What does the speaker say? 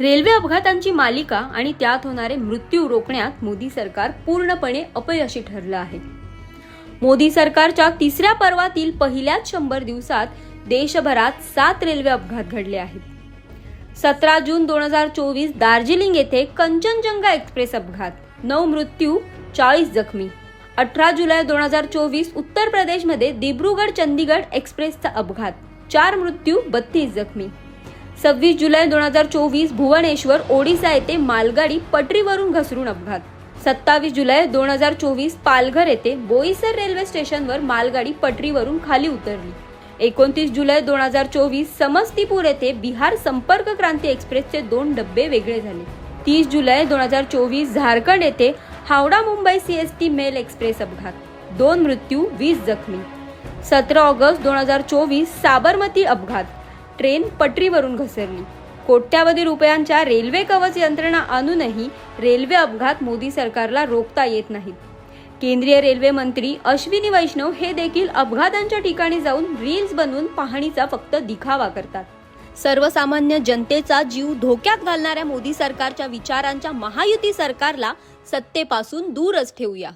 Railway अपघातांची मालिका आणि त्यात होणारे मृत्यू रोखण्यात मोदी सरकार पूर्णपणे अपयशी ठरलं आहे. मोदी सरकारच्या तिसऱ्या पर्वातील पहिल्याच शंभर दिवसात देशभरात सात रेल्वे अपघात घडले आहेत. सतरा जून दोन हजार चोवीस दार्जिलिंग येथे कंचनजंगा एक्सप्रेस अपघात. नऊ मृत्यू चाळीस जखमी. अठरा जुलै दोन हजार चोवीस उत्तर प्रदेशमध्ये दिब्रुगड चंदीगड एक्सप्रेसचा अपघात. चार मृत्यू बत्तीस जखमी. सव्वीस जुलै दोन हजार चोवीस भुवनेश्वर ओडिसा येथे मालगाडी पटरीवरून घसरून अपघात. सत्तावीस जुलै दोन हजार चोवीस पालघर येथे बोईसर रेल्वे स्टेशनवर मालगाडी पटरीवरून खाली उतरली. एकोणतीस जुलै दोन हजार चोवीस समस्तीपूर येथे बिहार संपर्क क्रांती एक्सप्रेसचे दोन डब्बे वेगळे झाले. तीस जुलै दोन हजार चोवीस झारखंड येथे Howrah Mumbai C S T mail express अपघात. दोन मृत्यू वीस जखमी. सतरा ऑगस्ट दोन हजार चोवीस साबरमती अपघात. ट्रेन पटरीवरून घसरली. कोट्यावधी रुपयांच्या रेल्वे कवच यंत्रणा आणूनही रेल्वे अपघात मोदी सरकारला रोखता येत नाहीत केंद्रीय रेल्वे मंत्री अश्विनी वैष्णव हे देखील अपघातांच्या ठिकाणी जाऊन रील्स बनवून पाहणीचा फक्त दिखावा करतात. सर्वसामान्य जनतेचा जीव धोक्यात घालणाऱ्या मोदी सरकारच्या विचारांच्या महायुती सरकारला सत्तेपासून दूरच ठेवूया.